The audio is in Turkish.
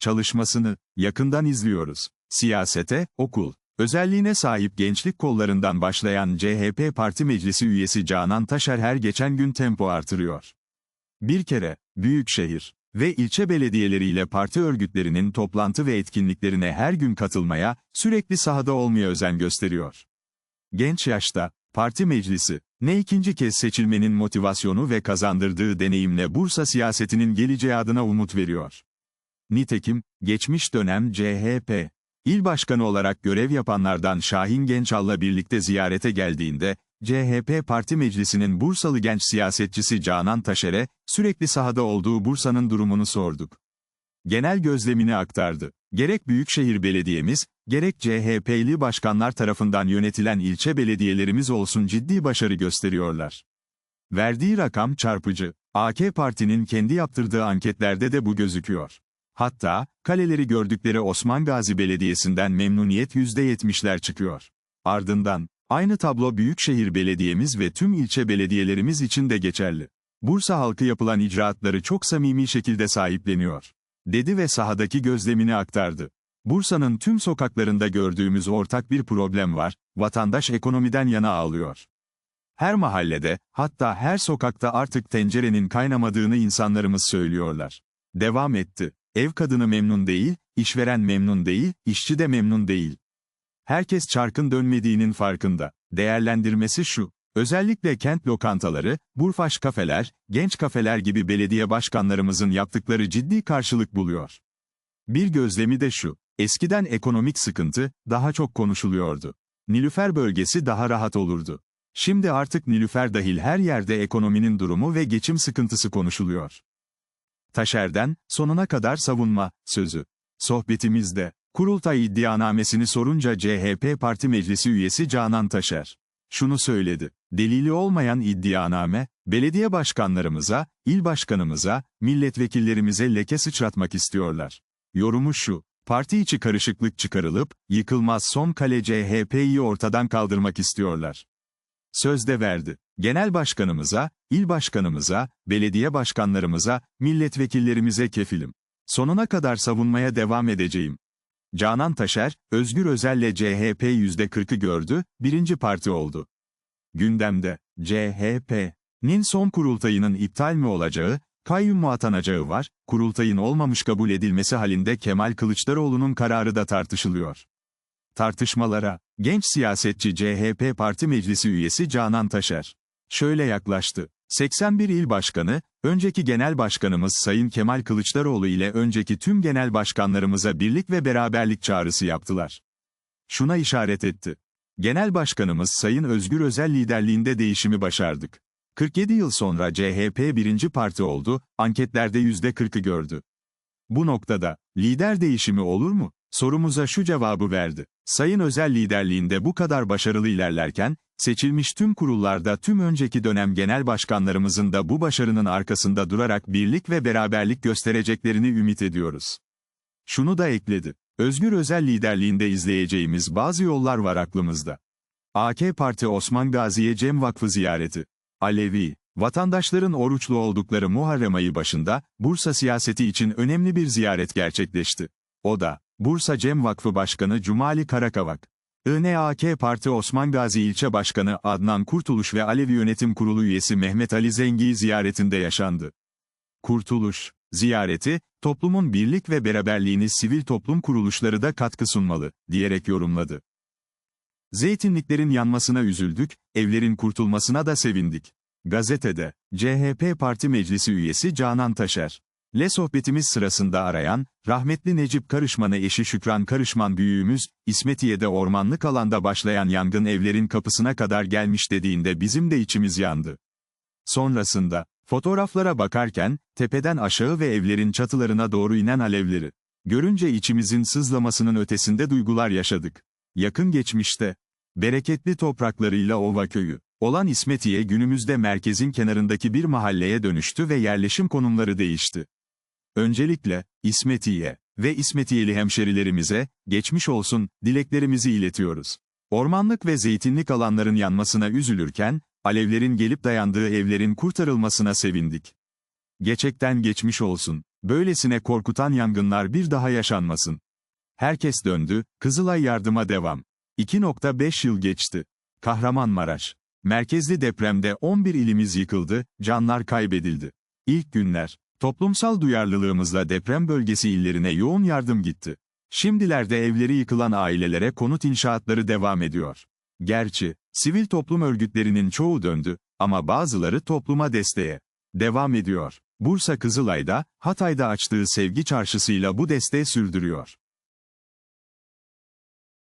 çalışmasını yakından izliyoruz. Siyasete, okul, özelliğine sahip gençlik kollarından başlayan CHP Parti Meclisi üyesi Canan Taşer her geçen gün tempo artırıyor. Bir kere, büyükşehir ve ilçe belediyeleriyle parti örgütlerinin toplantı ve etkinliklerine her gün katılmaya, sürekli sahada olmaya özen gösteriyor. Genç yaşta, parti meclisi, ne ikinci kez seçilmenin motivasyonu ve kazandırdığı deneyimle Bursa siyasetinin geleceği adına umut veriyor. Nitekim, geçmiş dönem CHP, il başkanı olarak görev yapanlardan Şahin Gençal'la birlikte ziyarete geldiğinde, CHP Parti Meclisi'nin Bursalı genç siyasetçisi Canan Taşer'e, sürekli sahada olduğu Bursa'nın durumunu sorduk. Genel gözlemini aktardı. Gerek Büyükşehir Belediyemiz, gerek CHP'li başkanlar tarafından yönetilen ilçe belediyelerimiz olsun ciddi başarı gösteriyorlar. Verdiği rakam çarpıcı. AK Parti'nin kendi yaptırdığı anketlerde de bu gözüküyor. Hatta, kaleleri gördükleri Osman Gazi Belediyesi'nden memnuniyet %70'ler çıkıyor. Ardından, aynı tablo Büyükşehir Belediyemiz ve tüm ilçe belediyelerimiz için de geçerli. Bursa halkı yapılan icraatları çok samimi şekilde sahipleniyor. Dedi ve sahadaki gözlemini aktardı. Bursa'nın tüm sokaklarında gördüğümüz ortak bir problem var, vatandaş ekonomiden yana ağlıyor. Her mahallede, hatta her sokakta artık tencerenin kaynamadığını insanlarımız söylüyorlar. Devam etti. Ev kadını memnun değil, işveren memnun değil, işçi de memnun değil. Herkes çarkın dönmediğinin farkında. Değerlendirmesi şu. Özellikle kent lokantaları, burfaş kafeler, genç kafeler gibi belediye başkanlarımızın yaptıkları ciddi karşılık buluyor. Bir gözlemi de şu. Eskiden ekonomik sıkıntı, daha çok konuşuluyordu. Nilüfer bölgesi daha rahat olurdu. Şimdi artık Nilüfer dahil her yerde ekonominin durumu ve geçim sıkıntısı konuşuluyor. Taşer'den, sonuna kadar savunma, sözü. Sohbetimizde, kurultay iddianamesini sorunca CHP Parti Meclisi üyesi Canan Taşer. Şunu söyledi. Delili olmayan iddianame, belediye başkanlarımıza, il başkanımıza, milletvekillerimize leke sıçratmak istiyorlar. Yorumu şu, parti içi karışıklık çıkarılıp, yıkılmaz son kale CHP'yi ortadan kaldırmak istiyorlar. Sözde verdi. Genel başkanımıza, il başkanımıza, belediye başkanlarımıza, milletvekillerimize kefilim. Sonuna kadar savunmaya devam edeceğim. Canan Taşer, Özgür Özel'le CHP %40'ı gördü, birinci parti oldu. Gündemde, CHP'nin son kurultayının iptal mi olacağı, kayyum mu atanacağı var, kurultayın olmamış kabul edilmesi halinde Kemal Kılıçdaroğlu'nun kararı da tartışılıyor. Tartışmalara, genç siyasetçi CHP Parti Meclisi üyesi Canan Taşer, şöyle yaklaştı. 81 il başkanı, önceki genel başkanımız Sayın Kemal Kılıçdaroğlu ile önceki tüm genel başkanlarımıza birlik ve beraberlik çağrısı yaptılar. Şuna işaret etti. Genel başkanımız Sayın Özgür Özel liderliğinde değişimi başardık. 47 yıl sonra CHP birinci parti oldu, anketlerde %40'ı gördü. Bu noktada, lider değişimi olur mu? Sorumuza şu cevabı verdi. Sayın Özel liderliğinde bu kadar başarılı ilerlerken, seçilmiş tüm kurullarda tüm önceki dönem genel başkanlarımızın da bu başarının arkasında durarak birlik ve beraberlik göstereceklerini ümit ediyoruz. Şunu da ekledi. Özgür Özel liderliğinde izleyeceğimiz bazı yollar var aklımızda. AK Parti Osman Gazi'ye Cem Vakfı ziyareti. Alevi, vatandaşların oruçlu oldukları Muharrem ayı başında, Bursa siyaseti için önemli bir ziyaret gerçekleşti. O da, Bursa Cem Vakfı Başkanı Cumali Karakavak. INAK Parti Osman Gazi İlçe Başkanı Adnan Kurtuluş ve Alevi Yönetim Kurulu üyesi Mehmet Ali Zengi ziyaretinde yaşandı. Kurtuluş, ziyareti, toplumun birlik ve beraberliğini sivil toplum kuruluşları da katkı sunmalı, diyerek yorumladı. Zeytinliklerin yanmasına üzüldük, evlerin kurtulmasına da sevindik. Gazetede, CHP Parti Meclisi üyesi Canan Taşer. Le sohbetimiz sırasında arayan, rahmetli Necip Karışman'ı eşi Şükran Karışman büyüğümüz, İsmetiye'de ormanlık alanda başlayan yangın evlerin kapısına kadar gelmiş dediğinde bizim de içimiz yandı. Sonrasında, fotoğraflara bakarken, tepeden aşağı ve evlerin çatılarına doğru inen alevleri, görünce içimizin sızlamasının ötesinde duygular yaşadık. Yakın geçmişte, bereketli topraklarıyla Ova köyü, olan İsmetiye günümüzde merkezin kenarındaki bir mahalleye dönüştü ve yerleşim konumları değişti. Öncelikle, İsmetiye ve İsmetiyeli hemşerilerimize, geçmiş olsun, dileklerimizi iletiyoruz. Ormanlık ve zeytinlik alanların yanmasına üzülürken, alevlerin gelip dayandığı evlerin kurtarılmasına sevindik. Geçekten geçmiş olsun. Böylesine korkutan yangınlar bir daha yaşanmasın. Herkes döndü, Kızılay yardıma devam. 2.5 yıl geçti. Kahramanmaraş. Merkezli depremde 11 ilimiz yıkıldı, canlar kaybedildi. İlk günler, toplumsal duyarlılığımızla deprem bölgesi illerine yoğun yardım gitti. Şimdilerde evleri yıkılan ailelere konut inşaatları devam ediyor. Gerçi, sivil toplum örgütlerinin çoğu döndü, ama bazıları topluma desteğe devam ediyor. Bursa Kızılay'da, Hatay'da açtığı sevgi çarşısıyla bu desteği sürdürüyor.